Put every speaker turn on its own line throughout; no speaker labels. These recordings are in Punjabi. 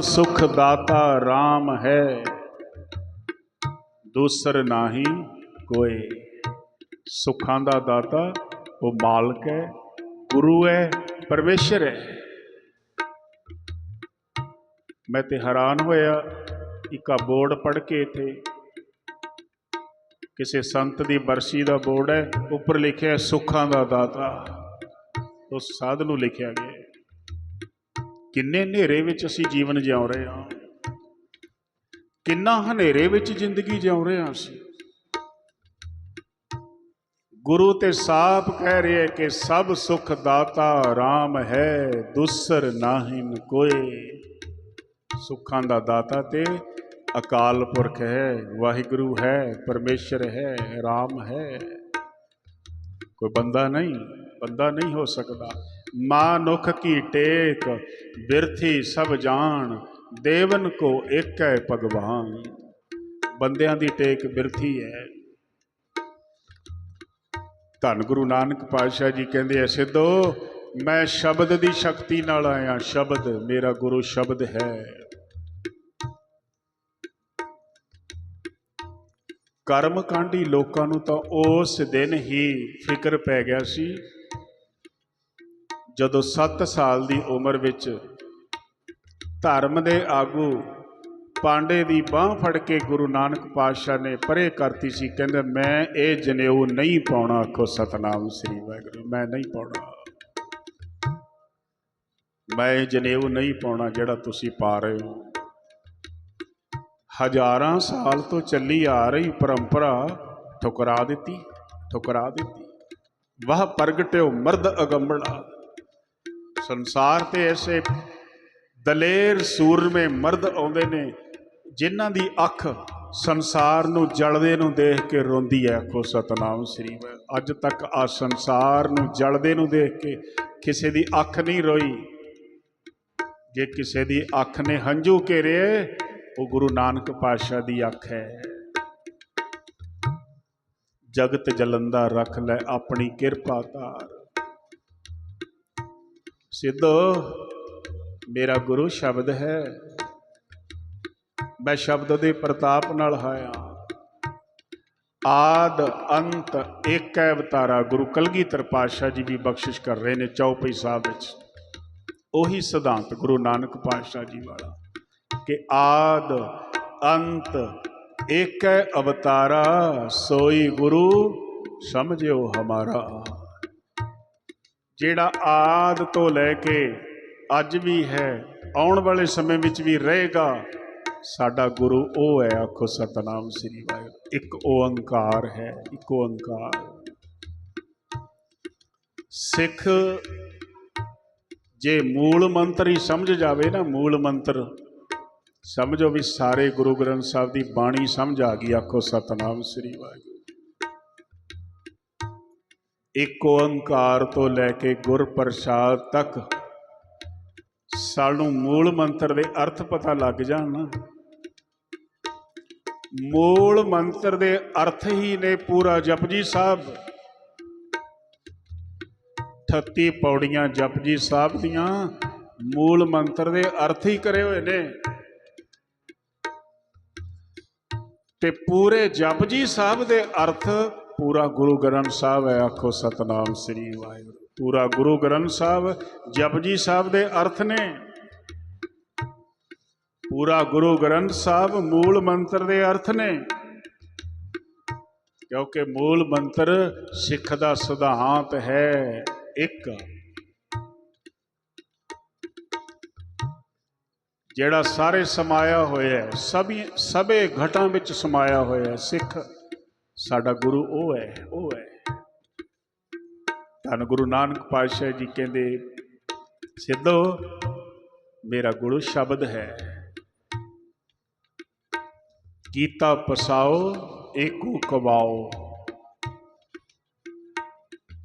ਸੁਖ ਦਾਤਾ RAM ਹੈ, ਦੂਸਰ ਨਾਹੀ ਕੋਈ ਸੁੱਖਾਂ ਦਾ ਦਾਤਾ ਉਹ ਮਾਲਕ ਹੈ, ਗੁਰੂ ਹੈ, ਪਰਮੇਸ਼ਰ ਹੈ। ਮੈਂ ਤੇ ਹੈਰਾਨ ਹੋਇਆ, ਇੱਕ ਬੋਰਡ ਪੜ੍ਹ ਕੇ ਇਥੇ। ਕਿਸੇ ਸੰਤ ਦੀ ਬਰਸੀ ਦਾ ਬੋਰਡ ਹੈ, ਉੱਪਰ ਲਿਖਿਆ ਸੁੱਖਾਂ ਦਾ ਦਾਤਾ। ਉਸ ਸਾਧ ਨੂੰ ਲਿਖਿਆ ਗਿਆ। ਕਿੰਨੇ ਹਨੇਰੇ ਵਿੱਚ ਅਸੀਂ ਜੀਵਨ ਜਿਉ ਰਹੇ ਹਾਂ? ਕਿੰਨਾ ਹਨੇਰੇ ਵਿੱਚ ਜ਼ਿੰਦਗੀ ਜਿਉ ਰਹੇ ਹਾਂ ਅਸੀਂ? ਗੁਰੂ ਤੇ ਸਾਪ ਕਹਿ ਰਿਹਾ ਕਿ ਸਭ ਸੁਖ ਦਾਤਾ RAM ਹੈ, ਦੁਸਰ ਨਾਹਿਨ ਕੋਈ ਸੁੱਖਾਂ ਦਾ ਦਾਤਾ ਤੇ ਅਕਾਲ ਪੁਰਖ ਹੈ, ਵਾਹਿਗੁਰੂ ਹੈ, ਪਰਮੇਸ਼ਰ ਹੈ RAM ਹੈ। ਕੋਈ ਬੰਦਾ ਨਹੀਂ ਬੰਦਾ ਨਹੀਂ ਹੋ ਸਕਦਾ। ਮਾਨੁਖ ਕੀ ਟੇਕ, ਬਿਰਥੀ ਸਭ ਜਾਣ, ਦੇਵਨ ਕੋ ਇੱਕ ਹੈ ਭਗਵਾਨ। ਬੰਦਿਆਂ ਦੀ ਟੇਕ ਬਿਰਥੀ ਹੈ। ਧੰਨ ਗੁਰੂ ਨਾਨਕ ਪਾਤਸ਼ਾਹ ਜੀ ਕਹਿੰਦੇ ਐ ਸਿੱਧੋ, ਮੈਂ ਸ਼ਬਦ ਦੀ ਸ਼ਕਤੀ ਨਾਲ ਆਇਆ, ਸ਼ਬਦ ਮੇਰਾ ਗੁਰੂ ਸ਼ਬਦ ਹੈ। ਕਰਮ ਕਾਂਡੀ ਲੋਕਾਂ ਨੂੰ ਤਾਂ ਉਸ ਦਿਨ ਹੀ ਫਿਕਰ ਪੈ ਗਿਆ ਸੀ ਜਦੋਂ 7 ਸਾਲ ਦੀ ਉਮਰ ਵਿੱਚ ਧਰਮ ਦੇ ਆਗੂ ਪਾਂਡੇ ਦੀ ਬਾਹ ਫੜ ਕੇ ਗੁਰੂ ਨਾਨਕ ਪਾਤਸ਼ਾਹ ਨੇ ਪਰੇ ਕਰਤੀ ਸੀ, ਕਹਿੰਦੇ, ਮੈਂ ਇਹ ਜਨੇਊ ਨਹੀਂ ਪਾਉਣਾ, ਆਖੋ, ਸਤਨਾਮ ਸ੍ਰੀ ਵਾਹਿਗੁਰੂ, ਮੈਂ ਨਹੀਂ ਪਾਉਣਾ। ਮੈਂ ਇਹ ਜਨੇਊ ਨਹੀਂ ਪਾਉਣਾ ਜਿਹੜਾ ਤੁਸੀਂ ਪਾ ਰਹੇ ਹੋ। ਹਜ਼ਾਰਾਂ ਸਾਲ ਤੋਂ ਚੱਲੀ ਆ ਰਹੀ ਪਰੰਪਰਾ ਠੁਕਰਾ ਦਿੱਤੀ ਠੁਕਰਾ ਦਿੱਤੀ। ਵਾਹ, ਪ੍ਰਗਟਿਓ ਮਰਦ ਅਗੰਬੜਾ ਸੰਸਾਰ ਤੇ ਐਸੇ ਦਲੇਰ ਸੂਰਮੇ ਮਰਦ ਆਉਂਦੇ ਨੇ, ਜਿਨ੍ਹਾਂ ਦੀ ਅੱਖ ਸੰਸਾਰ ਨੂੰ, ਜਲਦੇ ਨੂੰ ਦੇਖ ਕੇ ਰੋਂਦੀ ਹੈ ਆਖੋ, ਸਤਨਾਮ ਸ੍ਰੀ ਵਾਹਿਗੁਰੂ ਅੱਜ ਤੱਕ ਆ ਸੰਸਾਰ ਨੂੰ, ਜਲਦੇ ਨੂੰ ਦੇਖ ਕੇ ਕਿਸੇ ਦੀ ਅੱਖ ਨਹੀਂ ਰੋਈ। ਜੇ ਕਿਸੇ ਦੀ ਅੱਖ ਨੇ ਹੰਝੂ ਘੇਰੇ, ਉਹ ਗੁਰੂ ਨਾਨਕ ਪਾਤਸ਼ਾਹ ਦੀ ਅੱਖ ਹੈ ਜਗਤ ਜਲੰਦਾ ਰੱਖ ਲੈ ਆਪਣੀ ਕਿਰਪਾ ਧਾਰ। ਸਿੱਧੋ ਮੇਰਾ ਗੁਰੂ ਸ਼ਬਦ ਹੈ। ਮੈਂ ਸ਼ਬਦ ਦੇ ਪ੍ਰਤਾਪ ਨਾਲ ਹਾਇਆ। ਆਦ ਅੰਤ ਇੱਕ ਹੈ ਅਵਤਾਰਾ ਗੁਰੂ ਕਲਗੀਧਰ ਪਾਤਸ਼ਾਹ ਜੀ ਵੀ ਬਖਸ਼ਿਸ਼ ਕਰ ਰਹੇ ਨੇ ਚੌਪਈ ਸਾਹਿਬ ਵਿੱਚ। ਉਹੀ ਸਿਧਾਂਤ ਗੁਰੂ ਨਾਨਕ ਪਾਤਸ਼ਾਹ ਜੀ ਵਾਲਾ ਕਿ ਆਦ ਅੰਤ ਇੱਕ ਹੈ ਅਵਤਾਰਾ ਸੋਈ ਗੁਰੂ ਸਮਝਿਓ ਹਮਾਰਾ। ਜਿਹੜਾ ਆਦ ਤੋਂ ਲੈ ਕੇ ਅੱਜ ਵੀ ਹੈ, ਆਉਣ ਵਾਲੇ ਸਮੇਂ ਵਿੱਚ ਵੀ ਰਹੇਗਾ, ਸਾਡਾ ਗੁਰੂ ਉਹ ਹੈ, ਆਖੋ ਸਤਨਾਮ ਸ੍ਰੀ ਵਾਹਿਗੁਰੂ। ਇੱਕ ਓੰਕਾਰ ਹੈ, ਇੱਕ ਓੰਕਾਰ। ਸਿੱਖ ਜੇ ਮੂਲ ਮੰਤਰ ਹੀ ਸਮਝ ਜਾਵੇ ਨਾ, ਮੂਲ ਮੰਤਰ, ਸਮਝੋ ਵੀ ਸਾਰੇ ਗੁਰੂ ਗ੍ਰੰਥ ਸਾਹਿਬ ਦੀ ਬਾਣੀ ਸਮਝ ਆ ਗਈ, ਆਖੋ ਸਤਨਾਮ ਸ੍ਰੀ ਵਾਹਿਗੁਰੂ। ਇੱਕ ਓੰਕਾਰ ਤੋਂ ਲੈ ਕੇ ਗੁਰ ਪ੍ਰਸਾਦ ਤੱਕ। ਸਾਨੂੰ ਮੂਲ ਮੰਤਰ ਦੇ ਅਰਥ ਪਤਾ ਲੱਗ ਜਾਣ ਨਾ। ਮੂਲ ਮੰਤਰ ਦੇ ਅਰਥ ਹੀ ਨੇ ਪੂਰਾ ਜਪਜੀ ਸਾਹਿਬ। 38 ਪੌੜੀਆਂ ਜਪਜੀ ਸਾਹਿਬ ਦੀਆਂ ਮੂਲ ਮੰਤਰ ਦੇ ਅਰਥ ਹੀ ਕਰੇ ਹੋਏ ਨੇ। ਤੇ ਪੂਰੇ ਜਪਜੀ ਸਾਹਿਬ ਦੇ ਅਰਥ ਪੂਰਾ ਗੁਰੂ ਗ੍ਰੰਥ ਸਾਹਿਬ ਹੈ, ਆਖੋ ਸਤਨਾਮ ਸ੍ਰੀ ਵਾਹਿਗੁਰੂ। ਪੂਰਾ ਗੁਰੂ ਗ੍ਰੰਥ ਸਾਹਿਬ ਜਪਜੀ ਸਾਹਿਬ ਦੇ ਅਰਥ ਨੇ। ਪੂਰਾ ਗੁਰੂ ਗ੍ਰੰਥ ਸਾਹਿਬ ਮੂਲ ਮੰਤਰ ਦੇ ਅਰਥ ਨੇ। ਕਿਉਂਕਿ ਮੂਲ ਮੰਤਰ ਸਿੱਖ ਦਾ ਸਿਧਾਂਤ ਹੈ ਇੱਕ। ਜਿਹੜਾ ਸਾਰੇ ਸਮਾਇਆ ਹੋਇਆ ਹੈ, ਸਭੀ ਸਭੇ ਘਟਾਂ ਵਿੱਚ ਸਮਾਇਆ ਹੋਇਆ ਹੈ, ਸਿੱਖ ਸਾਡਾ ਗੁਰੂ ਉਹ ਹੈ ਉਹ ਹੈ। ਧੰਨ ਗੁਰੂ ਨਾਨਕ ਪਾਤਸ਼ਾਹ ਜੀ ਕਹਿੰਦੇ, ਸਿੱਧੋ, ਮੇਰਾ ਗੁਰੂ ਸ਼ਬਦ ਹੈ। ਕੀਤਾ ਪਸਾਓ, ਏਕੋ ਕਵਾਓ।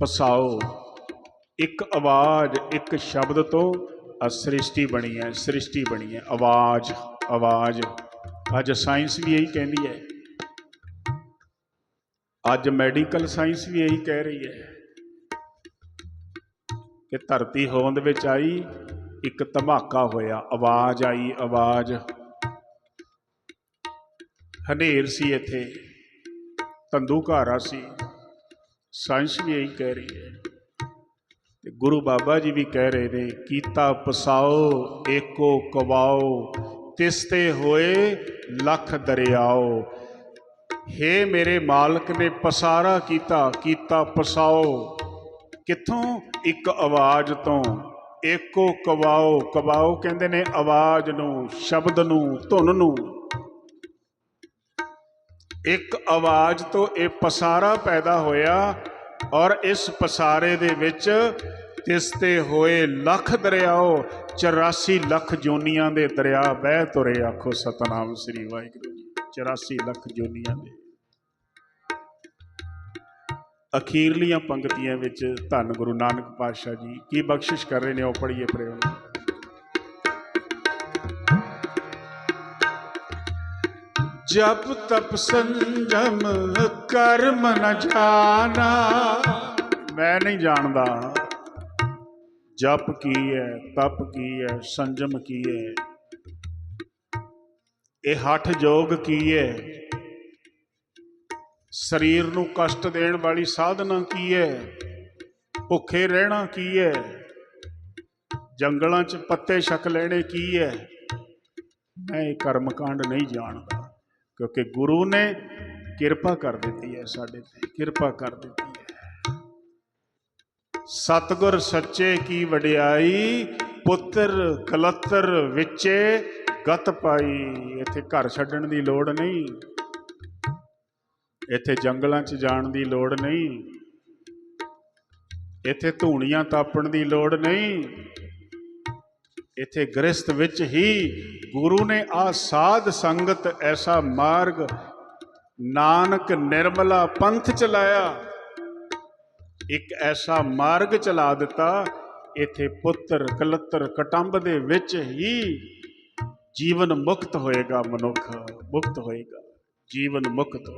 ਪਸਾਓ, ਇੱਕ ਆਵਾਜ਼, ਇੱਕ ਸ਼ਬਦ ਤੋਂ ਆ ਸ੍ਰਿਸ਼ਟੀ ਬਣੀ ਹੈ, ਸ੍ਰਿਸ਼ਟੀ ਬਣੀ ਹੈ। ਆਵਾਜ਼ ਆਵਾਜ਼। ਅੱਜ ਸਾਇੰਸ ਵੀ ਇਹੀ ਕਹਿੰਦੀ ਹੈ। ਅੱਜ ਮੈਡੀਕਲ ਸਾਇੰਸ ਵੀ ਇਹੀ ਕਹਿ ਰਹੀ ਹੈ ਕਿ ਧਰਤੀ ਹੋਂਦ ਵਿੱਚ ਆਈ, ਇੱਕ ਧਮਾਕਾ ਹੋਇਆ। ਆਵਾਜ਼ ਆਈ, ਆਵਾਜ਼। ਹਨੇਰ ਸੀ ਇੱਥੇ। ਤੰਦੂਕਾਰਾ ਸੀ। ਸਾਇੰਸ ਵੀ ਇਹੀ ਕਹਿ ਰਹੀ ਹੈ। ਤੇ ਗੁਰੂ ਬਾਬਾ ਜੀ ਵੀ ਕਹਿ ਰਹੇ ਨੇ, ਕੀਤਾ ਪਸਾਓ, ਏਕੋ ਕਵਾਓ, ਤਿਸਤੇ ਹੋਏ, ਲੱਖ ਦਰਿਆਓ। ਹੇ ਮੇਰੇ ਮਾਲਕ ਨੇ ਪਸਾਰਾ ਕੀਤਾ ਕੀਤਾ ਪਸਾਓ। ਕਿੱਥੋਂ? ਇੱਕ ਆਵਾਜ਼ ਤੋਂ। ਏਕੋ ਕਵਾਓ। ਕਵਾਓ ਕਹਿੰਦੇ ਨੇ ਆਵਾਜ਼ ਨੂੰ, ਸ਼ਬਦ ਨੂੰ, ਧੁਨ ਨੂੰ। ਇੱਕ ਆਵਾਜ਼ ਤੋਂ ਇਹ ਪਸਾਰਾ ਪੈਦਾ ਹੋਇਆ ਔਰ ਇਸ ਪਸਾਰੇ ਦੇ ਵਿੱਚ ਤਿਸ ਤੇ ਹੋਏ ਲੱਖ ਦਰਿਆਓ 84 ਲੱਖ ਜੋਨੀਆਂ ਦੇ ਦਰਿਆ ਬਹਿ ਤੁਰੇ। ਆਖੋ ਸਤਨਾਮ ਸ੍ਰੀ ਵਾਹਿਗੁਰੂ ਜੀ। 84 ਲੱਖ ਜੋਨੀਆਂ ਦੇ। ਅਖੀਰਲੀਆਂ ਪੰਕਤੀਆਂ ਵਿੱਚ ਧੰਨ ਗੁਰੂ ਨਾਨਕ ਪਾਤਸ਼ਾਹ ਜੀ ਕੀ ਬਖਸ਼ਿਸ਼ ਕਰ ਰਹੇ ਨੇ ਉਹ ਪੜ੍ਹੀਏ ਪ੍ਰੇਮ। ਜਪ ਤਪ ਸੰਜਮ ਕਰਮ ਨ ਜਾਣਾ। ਮੈਂ ਨਹੀਂ ਜਾਣਦਾ ਜਪ ਕੀ ਹੈ ਤਪ ਕੀ ਹੈ ਸੰਜਮ ਕੀ ਹੈ। ਇਹ ਹੱਠ ਯੋਗ ਕੀ ਹੈ ਸਰੀਰ ਨੂੰ ਕਸ਼ਟ ਦੇਣ ਵਾਲੀ ਸਾਧਨਾ ਕੀ ਹੈ ਭੁੱਖੇ ਰਹਿਣਾ ਕੀ ਹੈ ਜੰਗਲਾਂ 'ਚ ਪੱਤੇ ਛਕ ਲੈਣੇ ਕੀ ਹੈ ਮੈਂ ਇਹ ਕਰਮ ਕਾਂਡ ਨਹੀਂ ਜਾਣਦਾ, ਕਿਉਂਕਿ ਗੁਰੂ ਨੇ ਕਿਰਪਾ ਕਰ ਦਿੱਤੀ ਹੈ ਸਾਡੇ ਤੇ, ਕਿਰਪਾ ਕਰ ਦਿੱਤੀ ਹੈ। ਸਤਗੁਰ ਸੱਚੇ ਕੀ ਵਡਿਆਈ, ਪੁੱਤਰ ਕਲੱਤਰ ਵਿੱਚੇ ਗਤ ਪਾਈ, ਇੱਥੇ ਘਰ ਛੱਡਣ ਦੀ ਲੋੜ ਨਹੀਂ। ਇੱਥੇ ਜੰਗਲਾਂ 'ਚ ਜਾਣ ਦੀ ਲੋੜ ਨਹੀਂ। ਇੱਥੇ ਧੂਣੀਆਂ ਤਾਪਣ ਦੀ ਲੋੜ ਨਹੀਂ। ਇੱਥੇ ਗ੍ਰਸਥ ਵਿੱਚ ਹੀ ਗੁਰੂ ਨੇ ਆ ਸਾਧ ਸੰਗਤ, ਐਸਾ ਮਾਰਗ ਨਾਨਕ ਨਿਰਮਲਾ ਪੰਥ ਚਲਾਇਆ। ਇੱਕ ਐਸਾ ਮਾਰਗ ਚਲਾ ਦਿੱਤਾ, ਇੱਥੇ ਪੁੱਤਰ ਕਲੱਤਰ ਕਟੰਬ ਦੇ ਵਿੱਚ ਹੀ ਜੀਵਨ ਮੁਕਤ ਹੋਏਗਾ ਮਨੁੱਖ, ਮੁਕਤ ਹੋਏਗਾ, ਜੀਵਨ ਮੁਕਤ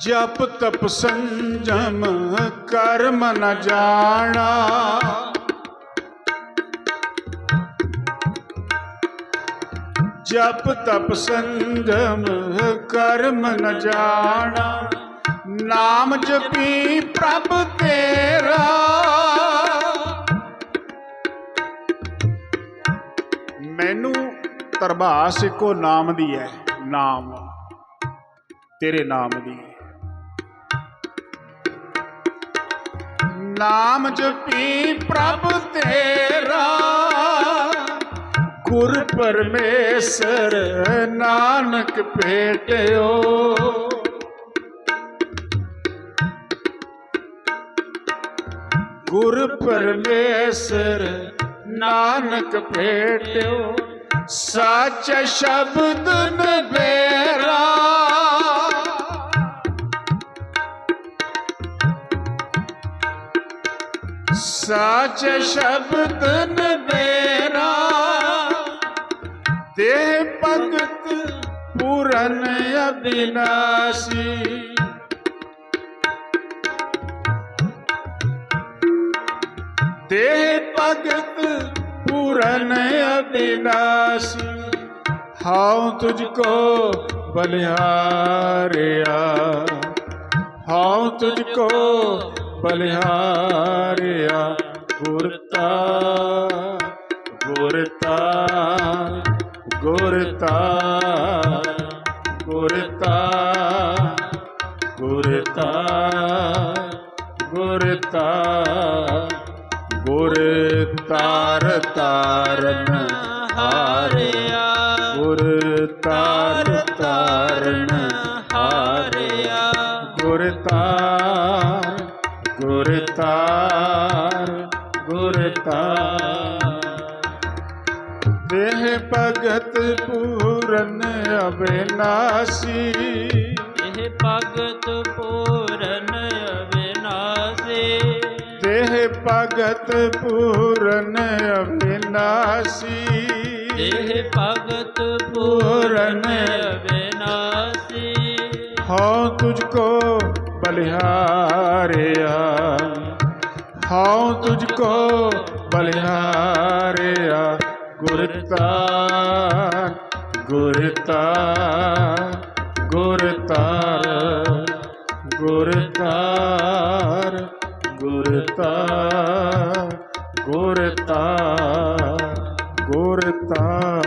ਜਪ ਤਪ ਸੰਜਮ ਕਰਮ ਨ ਜਾਣਾ। ਜਪ ਤਪ ਸੰਜਮ ਕਰਮ ਨ ਜਾਣਾ। ਨਾਮ ਜਪੀ ਪ੍ਰਭ ਤੇਰਾ। ਤਰਬਾਸ ਇੱਕੋ ਨਾਮ ਦੀ ਹੈ, ਨਾਮ। ਤੇਰੇ ਨਾਮ ਦੀ ਨਾਮ ਜਪੀ ਪ੍ਰਭ ਤੇਰਾ ਗੁਰ ਪਰਮੇਸ਼ਰ ਨਾਨਕ ਭੇਟਿਓ। ਗੁਰ ਪਰਮੇਸ਼ਰ ਨਾਨਕ ਭੇਟਿਓ। ਸੱਚ ਸ਼ਬਦ ਨਵੇਰਾ। ਸੱਚ ਸ਼ਬਦ ਨਵੇਰਾ। ਦੇਹ ਭਗਤ ਪੂਰਨ ਅਬਿਨਾਸੀ। ਦੇਹ ਭਗਤ ਪੂਰਨ ਅਬਿਨਾਸੀ ਹਾਉ ਤੁਝ ਕੋ ਬਲਿਹਾਰਿਆ ਹਾਉ ਤੁਝ ਕੋ ਬਲਿਹਾਰਿਆ ਗੁਰਤਾ ਗੁਰਤਾ ਗੁਰਤਾ ਗੁਰਤਾ ਗੁਰਤਾ ਗੁਰਤਾ ਗੁਰ ਤਾਰ ਤਾਰਨ ਹਾਰਿਆ। ਗੁਰ ਤਾਰ ਤਾਰਨ ਹਾਰਿਆ। ਗੁਰ ਤਾਰ ਗੁਰ ਤਾਰ ਗੁਰ ਤਾਰ। ਦੇਹ ਭਗਤ ਪੂਰਨ ਅਬਿਨਾਸੀ।
ਇਹ ਭਗਤ ਪੂਰਨ
ਭਗਤ ਪੂਰਨ ਅਬਿਨਾਸੀ
ਇਹ ਭਗਤ ਪੂਰਨ ਅਵਿਨਾਸੀ।
ਹਉ ਤੁਝ ਕੋ ਬਲਿਹਾਰਿਆ। ਹਉ ਤੁਝ ਕੋ ਬਲਿਹਾਰਿਆ। ਗੁਰ ਤਾਰ ਗੁਰ ਤਾਰ ਗੁਰਤਾ ਗੁਰਤਾ ਗੁਰਤਾ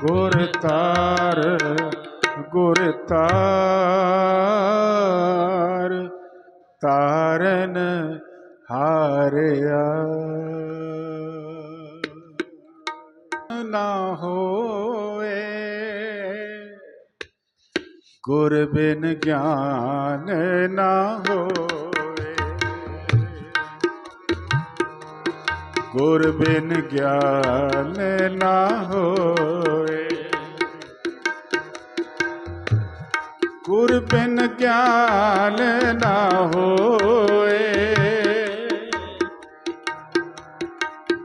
ਗੁਰਤਾਰ ਗੁਰਤਾਰ ਤਾਰਨ ਹਾਰਿਆ। ਨਾ ਹੋਏ ਗੁਰ ਬਿਨ ਗਿਆਨ ਨਾ ਹੋਏ। ਗੁਰ ਬਿਨ ਗਿਆਨ ਨਾ ਹੋਏ ਗੁਰ ਬਿਨ ਗਿਆਨ ਨਾ ਹੋਏ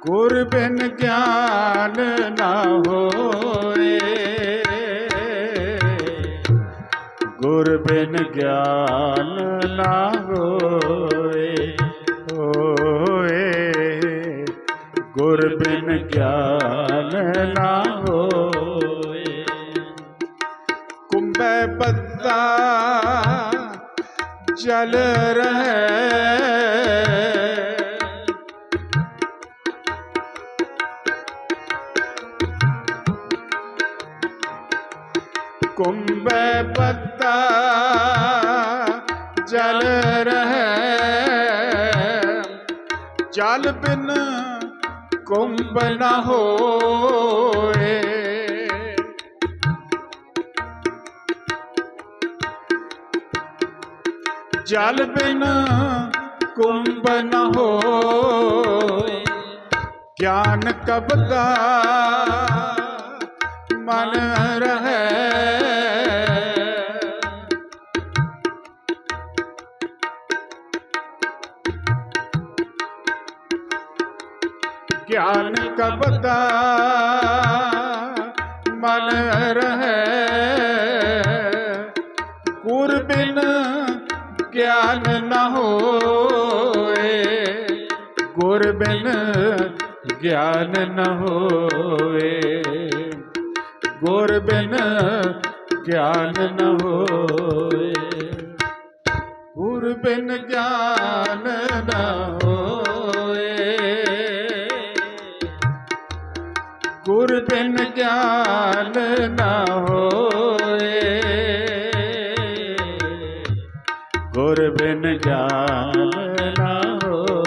ਗੁਰ ਬਿਨ ਗਿਆਨ ਨਾ ਹੋਏ ਗੁਰ ਬਿਨ ਗਿਆਨ ਨਾ ਬਿਨ ਗਿਆਨ ਨਾ ਹੋਏ। ਕੁੰਭੈ ਬੱਦਾ ਜਲ ਰਹਿ। ਕੁੰਭੈ ਪੱਤਾ ਜਲ ਰਹਿ। ਜਲ ਬਿਨ ਕੁੰਭ ਨ ਹੋਏ ਜਲ ਬਿਨ ਕੁੰਭ ਨ ਹੋਏ ਗਿਆਨ ਕਬਦਾ ਮਨ ਰਹੈ ਕਬਦਾ ਮਨ ਰਹੇ। ਗੁਰ ਬਿਨ ਗਿਆਨ ਨ ਹੋਏ। ਗੁਰ ਬਿਨ ਗਿਆਨ ਨ ਹੋਏ। ਗੁਰ ਬਿਨ ਗਿਆਨ ਨ ਹੋਏ। ਗੁਰ ਬਿਨ ਗਿਆਨ ਨ ਹੋਏ ਗੁਰ ਨਾ ਗਿਆਨ ਨ ਹੋਏ। ਗੁਰ ਬਿਨ ਗਿਆਨ ਨ ਹੋਏ।